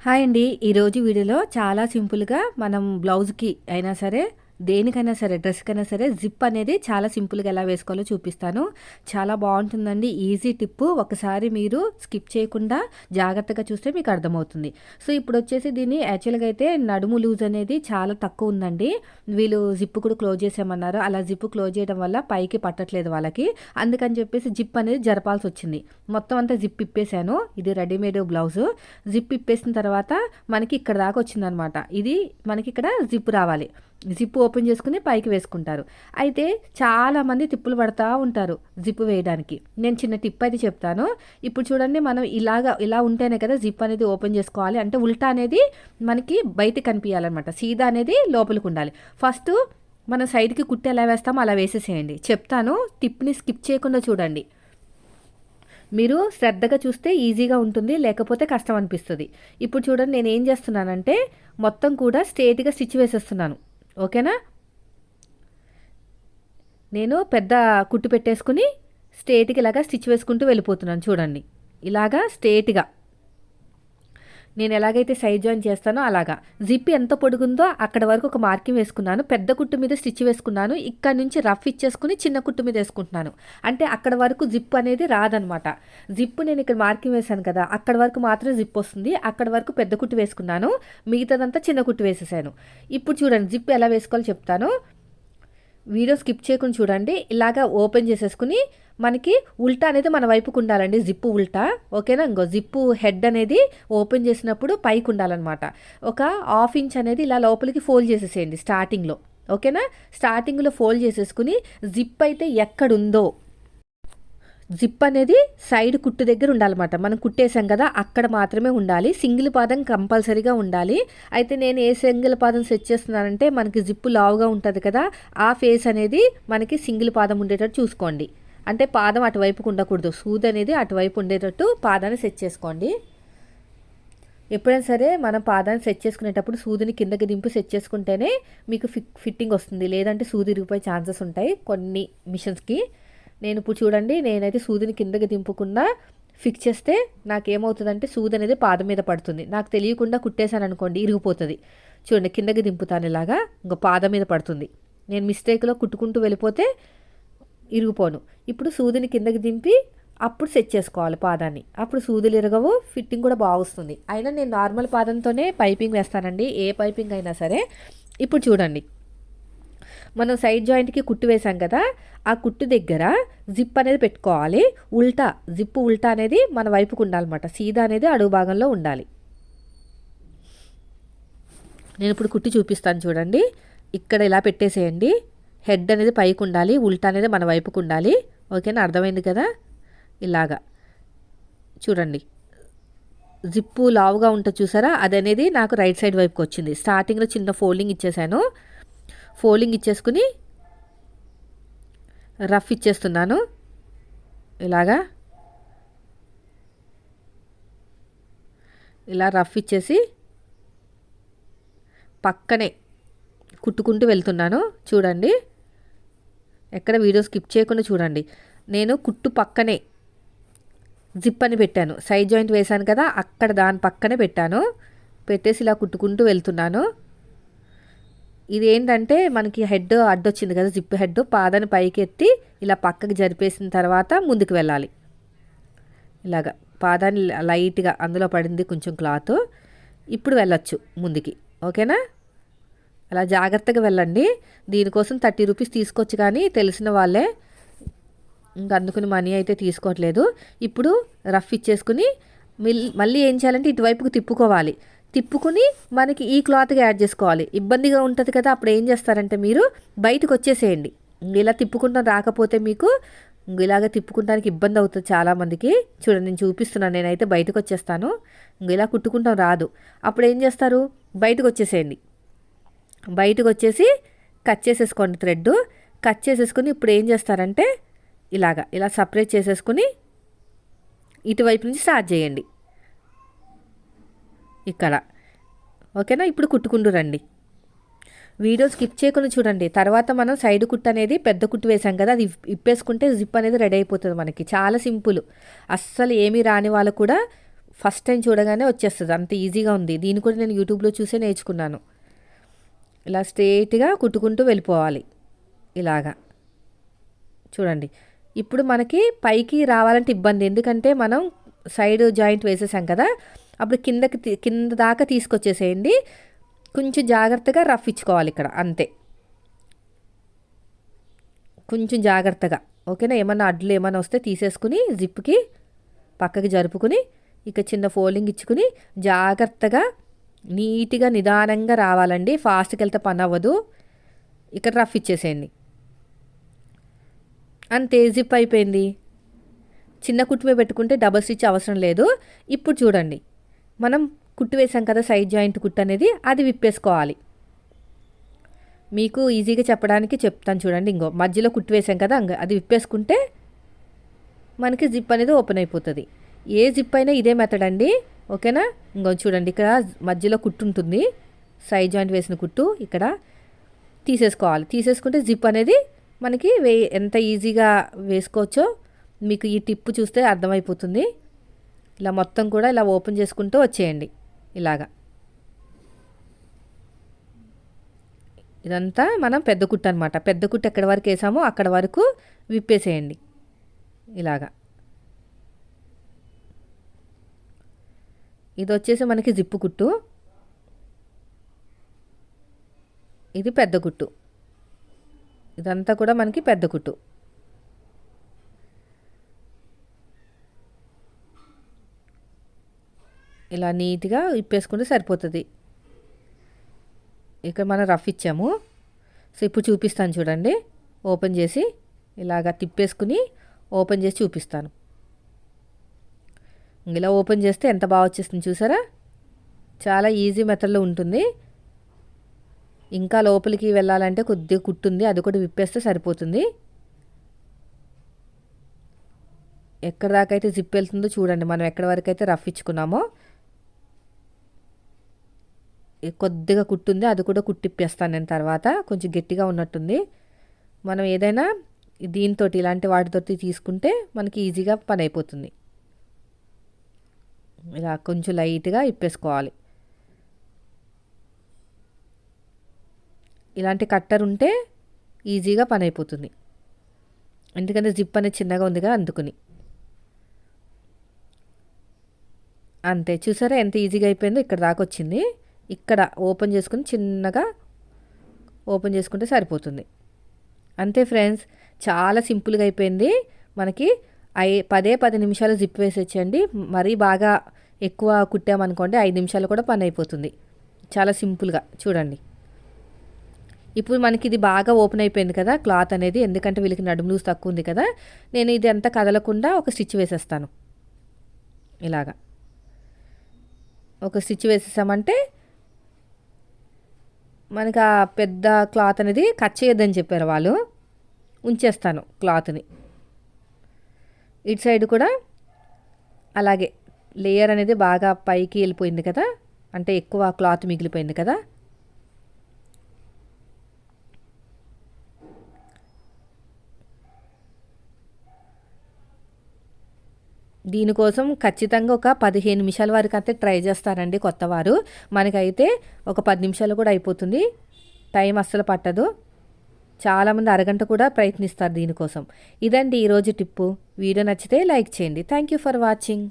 Hi అండి. ఈరోజు వీడియోలో చాలా సింపుల్గా మనం బ్లౌజ్కి అయినా సరే దేనికైనా సరే డ్రెస్కైనా సరే జిప్ అనేది చాలా సింపుల్గా ఎలా వేసుకోవాలో చూపిస్తాను. చాలా బాగుంటుందండి. Easy tip. ఒకసారి మీరు స్కిప్ చేయకుండా జాగ్రత్తగా చూస్తే మీకు అర్థమవుతుంది. సో ఇప్పుడు వచ్చేసి దీన్ని యాక్చువల్గా అయితే నడుము లూజ్ అనేది చాలా తక్కువ ఉందండి. వీళ్ళు జిప్ కూడా క్లోజ్ చేసామన్నారు అలా జిప్ క్లోజ్ చేయడం వల్ల పైకి పట్టట్లేదు వాళ్ళకి. అందుకని చెప్పేసి జిప్ అనేది జరపాల్సి వచ్చింది. మొత్తం అంతా జిప్ ఇప్పేసాను ఇది రెడీమేడ్ బ్లౌజ్. జిప్ ఇప్పేసిన తర్వాత మనకి ఇక్కడ దాకా వచ్చిందనమాట. ఇది మనకి ఇక్కడ జిప్ రావాలి. జిప్ ఓపెన్ చేసుకుని పైకి వేసుకుంటారు. అయితే చాలామంది తిప్పులు పడతా ఉంటారు జిప్ వేయడానికి. నేను చిన్న టిప్ అయితే చెప్తాను. ఇప్పుడు చూడండి మనం ఇలాగా ఇలా ఉంటేనే కదా జిప్ అనేది ఓపెన్ చేసుకోవాలి. అంటే ఉల్టా అనేది మనకి బయట కనిపించాలన్నమాట. సీదా అనేది లోపలికి ఉండాలి. ఫస్ట్ మనం సైడ్కి కుట్టి ఎలా వేస్తామో అలా వేసేసేయండి. చెప్తాను టిప్ని స్కిప్ చేయకుండా చూడండి. మీరు శ్రద్ధగా చూస్తే ఈజీగా ఉంటుంది లేకపోతే కష్టం అనిపిస్తుంది. ఇప్పుడు చూడండి నేను ఏం చేస్తున్నానంటే మొత్తం కూడా స్ట్రేట్గా స్టిచ్ వేసేస్తున్నాను. ఓకేనా? నేను పెద్ద కుట్టు పెట్టేసుకుని స్ట్రేట్గా ఇలాగా స్టిచ్ వేసుకుంటూ వెళ్ళిపోతున్నాను చూడండి. ఇలాగా స్ట్రేట్గా. నేను ఎలాగైతే సైడ్ జాయిన్ చేస్తానో అలాగా. జిప్ ఎంత పొడుగుందో అక్కడ వరకు ఒక మార్కింగ్ వేసుకున్నాను. పెద్ద కుట్టు మీద స్టిచ్ వేసుకున్నాను. ఇక్కడ నుంచి రఫ్ ఇచ్చేసుకుని చిన్న కుట్టు మీద వేసుకుంటున్నాను. అంటే అక్కడ వరకు జిప్ అనేది రాదనమాట. జిప్ నేను ఇక్కడ మార్కింగ్ వేశాను కదా అక్కడ వరకు మాత్రం జిప్ వస్తుంది. అక్కడ వరకు పెద్ద కుట్టు వేసుకున్నాను. మిగతాదంతా చిన్న కుట్టు వేసేసాను. ఇప్పుడు చూడండి జిప్ ఎలా వేసుకోవాలో చెప్తాను. వీడియో స్కిప్ చేయకుండా చూడండి. ఇలాగా ఓపెన్ చేసేసుకుని మనకి ఉల్టా అనేది మన వైపుకు ఉండాలండి. జిప్పు ఉల్టా. ఓకేనా? ఇంకో జిప్పు హెడ్ అనేది ఓపెన్ చేసినప్పుడు పైకి ఉండాలన్నమాట. ఒక హాఫ్ ఇంచ్ అనేది ఇలా లోపలికి ఫోల్డ్ చేసేసేయండి స్టార్టింగ్లో. ఓకేనా? స్టార్టింగ్లో ఫోల్డ్ చేసేసుకుని జిప్ అయితే ఎక్కడుందో జిప్ అనేది సైడ్ కుట్టు దగ్గర ఉండాలన్నమాట. మనం కుట్టేసాం కదా అక్కడ మాత్రమే ఉండాలి. సింగిల్ పాదం కంపల్సరీగా ఉండాలి. అయితే నేను ఏ సింగిల్ పాదం సెట్ చేస్తున్నానంటే మనకి జిప్పు లావుగా ఉంటుంది కదా ఆ ఫేస్ అనేది మనకి సింగిల్ పాదం ఉండేటట్టు చూసుకోండి. అంటే పాదం అటువైపుకు ఉండకూడదు. సూది అనేది అటువైపు ఉండేటట్టు పాదాన్ని సెట్ చేసుకోండి. ఎప్పుడైనా సరే మనం పాదాన్ని సెట్ చేసుకునేటప్పుడు సూదిని కిందకి దింపి సెట్ చేసుకుంటేనే మీకు ఫిట్ ఫిట్టింగ్ వస్తుంది. లేదంటే సూది ఇరిగిపోయే ఛాన్సెస్ ఉంటాయి కొన్ని మిషన్స్కి. నేను ఇప్పుడు చూడండి నేనైతే సూదిని కిందకి దింపకుండా ఫిక్స్ చేస్తే నాకేమవుతుందంటే సూది అనేది పాదం మీద పడుతుంది. నాకు తెలియకుండా కుట్టేశాను అనుకోండి ఇరిగిపోతుంది. చూడండి కిందకి దింపుతాను ఇలాగా ఇంకా పాదం మీద పడుతుంది. నేను మిస్టేక్లో కుట్టుకుంటూ వెళ్ళిపోతే ఇరిగిపోను. ఇప్పుడు సూదిని కిందకి దింపి అప్పుడు సెట్ చేసుకోవాలి పాదాన్ని. అప్పుడు సూదులు ఇరగవు ఫిట్టింగ్ కూడా బాగుస్తుంది అయినా నేను నార్మల్ పాదంతోనే పైపింగ్ వేస్తానండి ఏ పైపింగ్ అయినా సరే. ఇప్పుడు చూడండి. మనం సైడ్ జాయింట్కి కుట్టు వేసాం కదా ఆ కుట్టు దగ్గర జిప్ అనేది పెట్టుకోవాలి. ఉల్టా జిప్పు ఉల్టా అనేది మన వైపుకు ఉండాలన్నమాట. సీదా అనేది అడుగు భాగంలో ఉండాలి. నేను ఇప్పుడు కుట్టి చూపిస్తాను చూడండి. ఇక్కడ ఇలా పెట్టేసేయండి. హెడ్ అనేది పైకి ఉండాలి ఉల్టా అనేది మన వైపుకు ఉండాలి. ఓకేనా? అర్థమైంది కదా? ఇలాగా. చూడండి. జిప్పు లావుగా ఉంటుంది చూసారా? అది అనేది నాకు రైట్ సైడ్ వైపుకి వచ్చింది. స్టార్టింగ్లో చిన్న ఫోల్డింగ్ ఇచ్చేసాను. ఫోల్డింగ్ ఇచ్చేసుకుని రఫ్ ఇచ్చేస్తున్నాను. ఇలాగా. ఇలా రఫ్ ఇచ్చేసి పక్కనే కుట్టుకుంటూ వెళ్తున్నాను. చూడండి. ఎక్కడ వీడియో స్కిప్ చేయకుండా చూడండి. నేను కుట్టు పక్కనే జిప్ అని పెట్టాను. సైడ్ జాయింట్ వేశాను కదా అక్కడ దాని పక్కనే పెట్టాను. పెట్టేసి ఇలా కుట్టుకుంటూ వెళ్తున్నాను. ఇది ఏంటంటే మనకి హెడ్ అడ్డొచ్చింది కదా జిప్ హెడ్. పాదాన్ని పైకి ఎత్తి ఇలా పక్కకి జరిపేసిన తర్వాత ముందుకు వెళ్ళాలి. ఇలాగా పాదాన్ని లైట్గా అందులో పడింది కొంచెం క్లాత్. ఇప్పుడు వెళ్ళొచ్చు ముందుకి. ఓకేనా? అలా జాగ్రత్తగా వెళ్ళండి. దీనికోసం థర్టీ రూపీస్ తీసుకోవచ్చు కానీ తెలిసిన వాళ్ళే ఇంకా అందుకుని మనీ అయితే తీసుకోవట్లేదు. ఇప్పుడు రఫ్ ఇచ్చేసుకుని మళ్ళీ ఏం చేయాలంటే ఇటువైపుకు తిప్పుకోవాలి. తిప్పుకుని మనకి ఈ క్లాత్గా యాడ్ చేసుకోవాలి. ఇబ్బందిగా ఉంటుంది కదా అప్పుడు ఏం చేస్తారంటే మీరు బయటకు వచ్చేసేయండి. ఇలా తిప్పుకుంటాం రాకపోతే మీకు ఇలాగ తిప్పుకుంటానికి ఇబ్బంది అవుతుంది చాలామందికి. చూడండి నేను చూపిస్తున్నాను నేనైతే బయటకు వచ్చేస్తాను. ఇలా కుట్టుకుంటాం రాదు. అప్పుడు ఏం చేస్తారు? బయటకు వచ్చేసేయండి. బయటకు వచ్చేసి కట్ చేసేసుకోండి థ్రెడ్. కట్ చేసేసుకుని ఇప్పుడు ఏం చేస్తారంటే ఇలాగా ఇలా సపరేట్ చేసేసుకుని ఇటువైపు నుంచి స్టార్ట్ చేయండి. ఇక్కడ. ఓకేనా? ఇప్పుడు కుట్టుకుంటూ రండి. వీడియో స్కిప్ చేయకుండా చూడండి. తర్వాత మనం సైడ్ కుట్టు అనేది పెద్ద కుట్టు వేసాం కదా అది ఇప్పేసుకుంటే జిప్ అనేది రెడీ అయిపోతుంది మనకి. చాలా సింపుల్. అస్సలు ఏమీ రాని వాళ్ళు కూడా ఫస్ట్ టైం చూడగానే వచ్చేస్తుంది. అంత ఈజీగా ఉంది. దీన్ని కూడా నేను యూట్యూబ్లో చూసే నేర్చుకున్నాను. ఇలా స్ట్రేట్గా కుట్టుకుంటూ వెళ్ళిపోవాలి. ఇలాగా. చూడండి. ఇప్పుడు మనకి పైకి రావాలంటే ఇబ్బంది. ఎందుకంటే మనం సైడ్ జాయింట్ వేసేసాం కదా అప్పుడు కిందకి కింద దాకా తీసుకొచ్చేసేయండి. కొంచెం జాగ్రత్తగా రఫ్ ఇచ్చుకోవాలి ఇక్కడ అంతే. కొంచెం జాగ్రత్తగా ఓకేనా? ఏమన్నా అడ్లు ఏమైనా వస్తే తీసేసుకుని జిప్కి పక్కకి జరుపుకుని ఇక చిన్న ఫోల్డింగ్ ఇచ్చుకుని జాగ్రత్తగా నీట్గా నిదానంగా రావాలండి. ఫాస్ట్కి వెళ్తే పని అవ్వదు. ఇక్కడ రఫ్ ఇచ్చేసేయండి. అంతే జిప్ అయిపోయింది. చిన్న కుట్టుమే పెట్టుకుంటే డబల్ స్టిచ్ అవసరం లేదు. ఇప్పుడు చూడండి. మనం కుట్టు వేసాం కదా సైడ్ జాయింట్ కుట్టు అనేది అది విప్పేసుకోవాలి. మీకు ఈజీగా చెప్పడానికి చెప్తాను చూడండి ఇంకో మధ్యలో కుట్టు వేసాం కదా అంగ అది విప్పేసుకుంటే మనకి జిప్ అనేది ఓపెన్ అయిపోతుంది. ఏ జిప్ అయినా ఇదే మెథడ్ అండి ఓకేనా ఇంకో చూడండి ఇక్కడ మధ్యలో కుట్టు ఉంటుంది సైడ్ జాయింట్ వేసిన కుట్టు ఇక్కడ తీసేసుకోవాలి. తీసేసుకుంటే జిప్ అనేది మనకి వే ఎంత ఈజీగా వేసుకోవచ్చో మీకు ఈ టిప్ చూస్తే అర్థమైపోతుంది. ఇలా మొత్తం కూడా ఇలా ఓపెన్ చేసుకుంటూ వచ్చేయండి. ఇలాగా. ఇదంతా మనం పెద్ద కుట్టు అనమాట పెద్ద కుట్టు ఎక్కడి వరకు వేసామో అక్కడ వరకు విప్పేసేయండి. ఇలాగా. ఇది వచ్చేసి మనకి జిప్పు కుట్టు. ఇది పెద్ద కుట్టు. ఇదంతా కూడా మనకి పెద్ద కుట్టు. ఇలా నీట్గా ఇప్పేసుకుంటే సరిపోతుంది. ఇక్కడ మనం రఫ్ ఇచ్చాము. సో ఇప్పుడు చూపిస్తాను చూడండి. ఓపెన్ చేసి ఇలాగా తిప్పేసుకుని ఓపెన్ చేసి చూపిస్తాను. ఇలా ఓపెన్ చేస్తే ఎంత బాగా వచ్చేస్తుంది చూసారా? చాలా ఈజీ మెథడ్లో ఉంటుంది. ఇంకా లోపలికి వెళ్ళాలంటే కొద్దిగా కుట్టుంది. అది కూడా విప్పేస్తే సరిపోతుంది. ఎక్కడి దాకా అయితే జిప్ వెళ్తుందో చూడండి. మనం ఎక్కడి వరకు అయితే రఫ్ ఇచ్చుకున్నామో కొద్దిగా కుట్టుంది అది కూడా కుట్టిప్పేస్తాను నేను తర్వాత. కొంచెం గట్టిగా ఉన్నట్టుంది. మనం ఏదైనా దీంతో ఇలాంటి వాటితోటి తీసుకుంటే మనకి ఈజీగా పని అయిపోతుంది ఇలా కొంచెం లైట్గా ఇప్పేసుకోవాలి. ఇలాంటి కట్టర్ ఉంటే ఈజీగా పని అయిపోతుంది ఎందుకంటే జిప్ అనేది చిన్నగా ఉందిగా అందుకుని. అంతే. చూసారా ఎంత ఈజీగా అయిపోయిందో? ఇక్కడ దాకా వచ్చింది. ఇక్కడ ఓపెన్ చేసుకుని చిన్నగా ఓపెన్ చేసుకుంటే సరిపోతుంది. అంతే ఫ్రెండ్స్ చాలా సింపుల్గా అయిపోయింది. మనకి ఐ పదే పది నిమిషాలు జిప్ వేసేచ్చండి మరీ బాగా ఎక్కువ కుట్టామనుకోండి ఐదు నిమిషాలు కూడా పని అయిపోతుంది. చాలా సింపుల్గా చూడండి. ఇప్పుడు మనకి ఇది బాగా ఓపెన్ అయిపోయింది కదా క్లాత్ అనేది. ఎందుకంటే వీళ్ళకి నడుము లూజ్ తక్కువ ఉంది కదా నేను ఇది అంతా కదలకుండా ఒక స్టిచ్ వేసేస్తాను. ఇలాగా. ఒక స్టిచ్ వేసేసామంటే మనకి ఆ పెద్ద క్లాత్ అనేది కట్ చేయొద్దని చెప్పారు వాళ్ళు. ఉంచేస్తాను క్లాత్ని. ఇటు సైడ్ కూడా అలాగే లేయర్ అనేది బాగా పైకి వెళ్ళిపోయింది కదా. అంటే ఎక్కువ క్లాత్ మిగిలిపోయింది కదా. దీనికోసం ఖచ్చితంగా ఒక పదిహేను నిమిషాల వరకు అయితే ట్రై చేస్తారండి కొత్తవారు. మనకైతే ఒక పది నిమిషాలు కూడా అయిపోతుంది. టైం అస్సలు పట్టదు. చాలామంది అరగంట కూడా ప్రయత్నిస్తారు దీనికోసం. ఇదండి ఈరోజు టిప్పు. వీడియో నచ్చితే లైక్ చేయండి. Thank you for watching.